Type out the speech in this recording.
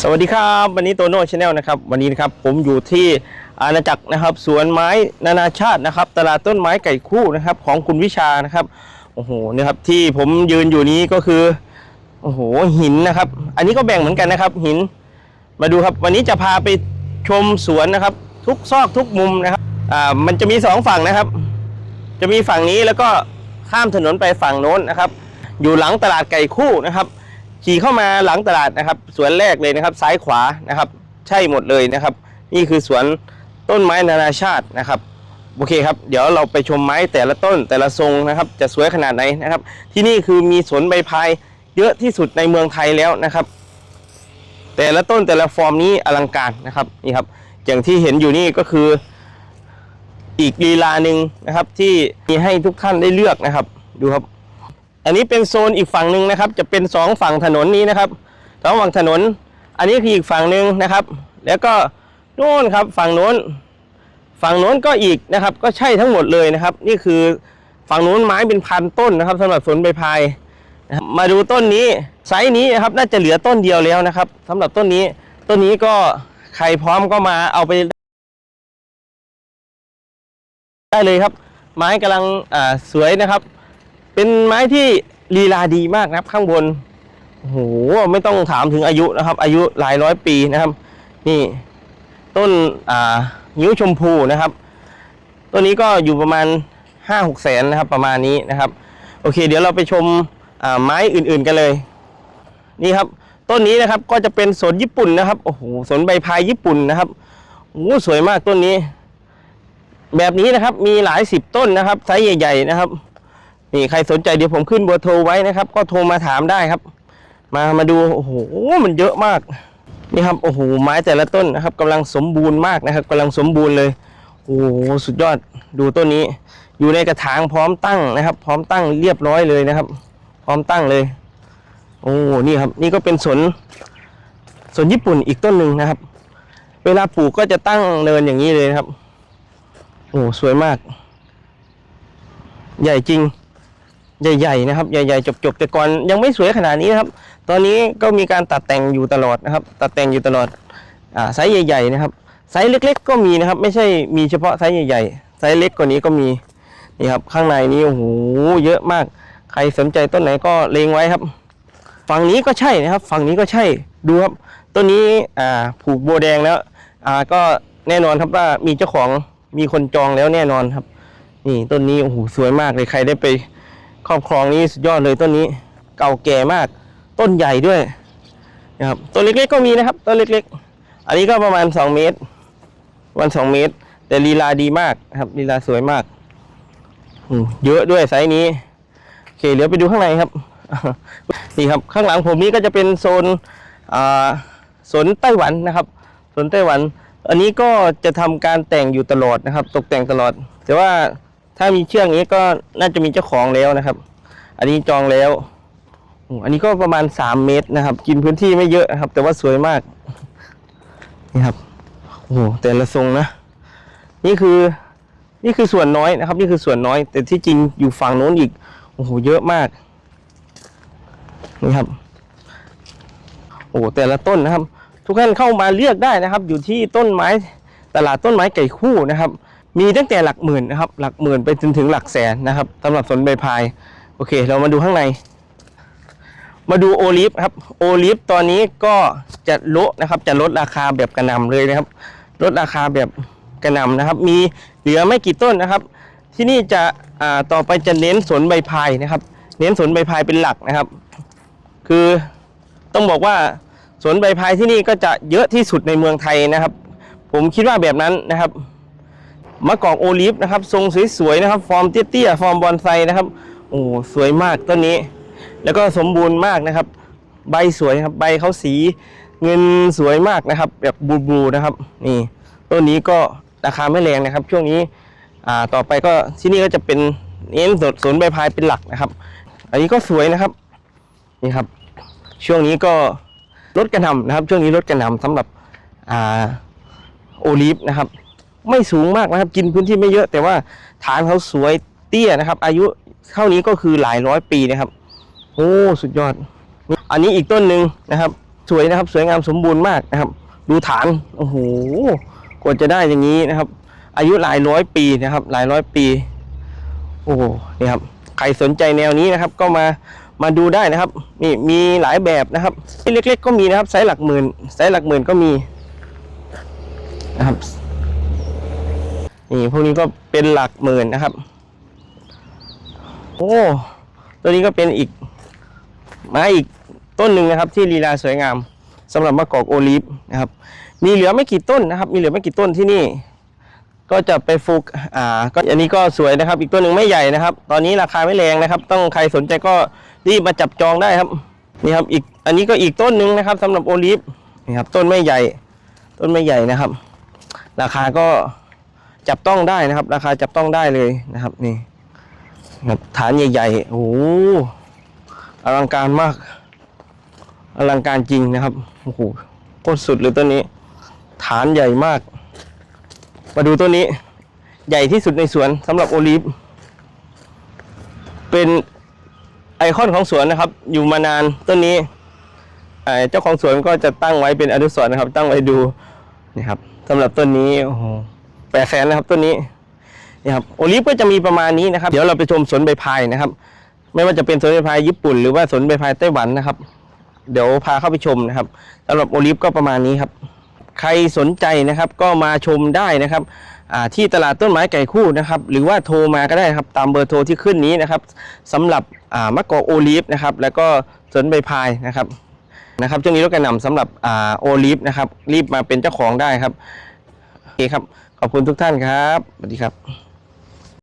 สวัสดีครับวันนี้โตโน่ชาแนลนะครับวันนี้นะครับผมอยู่ที่อาณาจักรนะครับ สวนไม้นานาชาตินะครับ ตลาดต้นไม้ไก่คู่นะครับ ของคุณวิชานะครับโอ้โหนะครับที่ผมยืนอยู่นี้ก็คือโอ้โหหินนะครับ อันนี้ก็แบ่งเหมือนกันนะครับ หินมาดูครับ วันนี้จะพาไปชมสวนนะครับ ทุกซอกทุกมุมนะครับอ่ามันจะมีสองฝั่งนะครับ จะมีฝั่งนี้แล้วก็ข้ามถนนไปฝั่งโน้นนะครับ อยู่หลังตลาดไก่คู่นะครับ ขี่เข้ามาหลังตลาดนะครับ สวนแรกเลยนะครับ ซ้ายขวานะครับ ใช่หมดเลยนะครับ นี่คือสวนต้นไม้นานาชาตินะครับโอเคครับ เดี๋ยวเราไปชมไม้แต่ละต้นแต่ละทรงนะครับ จะสวยขนาดไหนนะครับ ที่นี่คือมีสวนใบพายเยอะที่สุดในเมืองไทยแล้วนะครับ แต่ละต้นแต่ละฟอร์มนี้อลังการนะครับนี่ครับ อย่างที่เห็นอยู่นี่ก็คือ อีกลีลาหนึ่งนะครับ ที่มีให้ทุกท่านได้เลือกนะครับ ดูครับ อันนี้เป็นโซนอีกฝั่งหนึ่งนะครับ จะเป็นสองฝั่งถนนนี้นะครับสองฝั่งถนน อันนี้คืออีกฝั่งหนึ่งนะครับ แล้วก็โน่นครับฝั่งโน้น ฝั่งโน้นก็อีกนะครับ ก็ใช่ทั้งหมดเลยนะครับ นี่คือฝั่งโน้นไม้เป็นพันต้นนะครับสำหรับสวนใบพายมาดูต้นนี้ไซส์นี้นะครับน่าจะเหลือต้นเดียวแล้วนะครับสำหรับต้นนี้ ต้นนี้ก็ใครพร้อมก็มาเอาไปได้เลยครับ ไม้กำลังอ่าสวยนะครับ เป็นไม้ที่ลีลาดีมากนะครับ ข้างบนโอ้โหไม่ต้องถามถึงอายุนะครับ อายุหลายร้อยปีนะครับ นี่ต้นอ่านิ้วชมพูนะครับต้นนี้ก็อยู่ประมาณห้าหกแสนนะครับ ประมาณนี้นะครับ โอเค เดี๋ยวเราไปชมอ่าไม้อื่นๆกันเลย นี่ครับต้นนี้นะครับก็จะเป็นสนญี่ปุ่นนะครับโอ้โหสนใบพายญี่ปุ่นนะครับโอ้สวยมากต้นนี้ แบบนี้นะครับมีหลายสิบต้นนะครับไซส์ใหญ่ ๆ นะครับ นี่ใครสนใจเดี๋ยวผมขึ้นเบอร์โทรไว้นะครับ ก็โทรมาถามได้ครับ มามาดูโอ้โหมันเยอะมาก นี่ครับโอ้โหไม้แต่ละต้นนะครับกำลังสมบูรณ์มากนะครับกำลังสมบูรณ์เลยโอ้โหสุดยอดดูต้นนี้ อยู่ในกระถางพร้อมตั้งนะครับ พร้อมตั้งเรียบร้อยเลยนะครับ พร้อมตั้งเลย โอ้นี่ครับ นี่ก็เป็นสนสนญี่ปุ่นอีกต้นหนึ่งนะครับ เวลาปลูกก็จะตั้งเนินอย่างนี้เลยนะครับ โอ้สวยมาก ใหญ่จริง ใหญ่ๆนะครับ ใหญ่ ๆ จบๆแต่ก่อนยังไม่สวยขนาดนี้นะครับ ตอนนี้ก็มีการตัดแต่งอยู่ตลอดนะครับ ตัดแต่งอยู่ตลอดอ่าไซส์ใหญ่ ๆ นะครับไซส์เล็ก ๆ ก็มีนะครับ ไม่ใช่มีเฉพาะไซส์ใหญ่ๆไซส์เล็กกว่านี้ก็มีนี่ครับ ข้างในนี้โอ้โหเยอะมาก ใครสนใจต้นไหนก็เลงไว้ครับ ฝั่งนี้ก็ใช่นะครับ ฝั่งนี้ก็ใช่ดูครับต้นนี้อ่าผูกโบแดงแล้วอ่าก็แน่นอนครับว่ามีเจ้าของมีคนจองแล้วแน่นอนครับ นี่ต้นนี้โอ้โหสวยมากเลยใครได้ไป ครอบครองนี้สุดยอดเลยต้นนี้ เก่าแก่มาก ต้นใหญ่ด้วยนะครับต้นเล็กๆก็มีนะครับต้นเล็กๆ อันนี้ก็ประมาณ 2 เมตร วัน2เมตร แต่ลีลาดีมากครับลีลาสวยมากเยอะด้วยไซส์นี้โอเคเดี๋ยวไปดูข้างในครับนี่ครับข้างหลังผมนี้ก็จะเป็นโซนอ่าสวนไต้หวันนะครับสวนไต้หวัน อันนี้ก็จะทำการแต่งอยู่ตลอดนะครับ ตกแต่งตลอด แต่ว่า ถ้ามีเชือกนี้ก็น่าจะมีเจ้าของแล้วนะครับ อันนี้จองแล้วอันนี้ก็ประมาณ3เมตรนะครับ กินพื้นที่ไม่เยอะนะครับ แต่ว่าสวยมากนี่ครับโอ้โหแต่ละทรงนะ นี่คือ นี่คือส่วนน้อยนะครับ นี่คือส่วนน้อย แต่ที่จริงอยู่ฝั่งโน้นอีกโอ้โหเยอะมากนี่ครับ โอ้แต่ละต้นนะครับ ทุกท่านเข้ามาเลือกได้นะครับ อยู่ที่ต้นไม้ตลาดต้นไม้ไก่คู่นะครับ มีตั้งแต่หลักหมื่นนะครับ หลักหมื่นไปจนถึงหลักแสนนะครับสำหรับสวนใบพาย โอเค เรามาดูข้างใน มาดูโอลิฟครับ โอลิฟตอนนี้ก็จะลดนะครับ จะลดราคาแบบกระนำเลยนะครับ ลดราคาแบบกระนำนะครับ มีเหลือไม่กี่ต้นนะครับ ที่นี่จะอ่าต่อไปจะเน้นสวนใบพายนะครับ เน้นสวนใบพายเป็นหลักนะครับ คือต้องบอกว่าสวนใบพายที่นี่ก็จะเยอะที่สุดในเมืองไทยนะครับ ผมคิดว่าแบบนั้นนะครับ มะกอกโอลิฟนะครับ ทรงสวยๆนะครับ ฟอร์มเตี้ยๆฟอร์มบอนไซนะครับ โอ้สวยมากต้นนี้ แล้วก็สมบูรณ์มากนะครับ ใบสวยครับ ใบเขาสีเงินสวยมากนะครับ แบบบลูๆนะครับ นี่ต้นนี้ก็ราคาไม่แรงนะครับ ช่วงนี้อ่าต่อไปก็ที่นี่ก็จะเป็นเน้นสวนใบพายเป็นหลักนะครับ อันนี้ก็สวยนะครับนี่ครับ ช่วงนี้ก็ลดกระหน่ำนะครับ ช่วงนี้ลดกระหน่ำสำหรับอ่าโอลิฟนะครับ ไม่สูงมากนะครับ กินพื้นที่ไม่เยอะ แต่ว่าฐานเขาสวยเตี้ยนะครับ อายุเท่านี้ก็คือหลายร้อยปีนะครับโอ้สุดยอด อันนี้อีกต้นหนึ่งนะครับ สวยนะครับ สวยงามสมบูรณ์มากนะครับ ดูฐานโอ้โหกว่าจะได้อย่างนี้นะครับ อายุหลายร้อยปีนะครับ หลายร้อยปี โอ้โหนี่ครับใครสนใจแนวนี้นะครับ ก็มามาดูได้นะครับนี่มีหลายแบบนะครับที่เล็กๆก็มีนะครับไซส์หลักหมื่นไซส์หลักหมื่นก็มีนะครับ นี่พวกนี้ก็เป็นหลักหมื่นนะครับ โอ้ตัวนี้ก็เป็นอีกไม้อีกต้นหนึ่งนะครับ ที่ลีลาสวยงามสำหรับมะกอกโอลิฟนะครับ มีเหลือไม่กี่ต้นนะครับ มีเหลือไม่กี่ต้นที่นี่ ก็จะไปฟุกอ่า ก็อันนี้ก็สวยนะครับ อีกต้นหนึ่งไม่ใหญ่นะครับ ตอนนี้ราคาไม่แรงนะครับ ต้องใครสนใจก็รีบมาจับจองได้ครับนี่ครับอีกอันนี้ก็อีกต้นหนึ่งนะครับสำหรับโอลิฟนี่ครับต้นไม่ใหญ่ ต้นไม่ใหญ่นะครับ ราคาก็ จับต้องได้นะครับ ราคาจับต้องได้เลยนะครับ นี่ครับฐานใหญ่ๆโอ้โหอลังการมาก อลังการจริงนะครับโอ้โหโคตรสุดเลยต้นนี้ ฐานใหญ่มาก มาดูต้นนี้ ใหญ่ที่สุดในสวนสำหรับโอลิฟเป็นไอคอนของสวนนะครับ อยู่มานานต้นนี้เจ้าของสวนก็จะตั้งไว้เป็นอนุสรณ์นะครับ ตั้งไว้ดูนี่ครับสำหรับต้นนี้โอ้โห แปดแสนนะครับต้นนี้นี่ครับโอลิฟก็จะมีประมาณนี้นะครับ เดี๋ยวเราไปชมสวนใบพายนะครับ ไม่ว่าจะเป็นสวนใบพายญี่ปุ่น หรือว่าสวนใบพายไต้หวันนะครับ เดี๋ยวพาเข้าไปชมนะครับสำหรับโอลิฟก็ประมาณนี้ครับ ใครสนใจนะครับก็มาชมได้นะครับที่ตลาดต้นไม้ไก่คู่นะครับ หรือว่าโทรมาก็ได้ครับตามเบอร์โทรที่ขึ้นนี้นะครับสำหรับมะกอกโอลิฟนะครับ แล้วก็สวนใบพายนะครับนะครับช่วงนี้รถกระหน่ำสำหรับอโอลิฟนะครับ รีบมาเป็นเจ้าของได้ครับโอเคครับ ขอบคุณทุกท่านครับสวัสดีครับ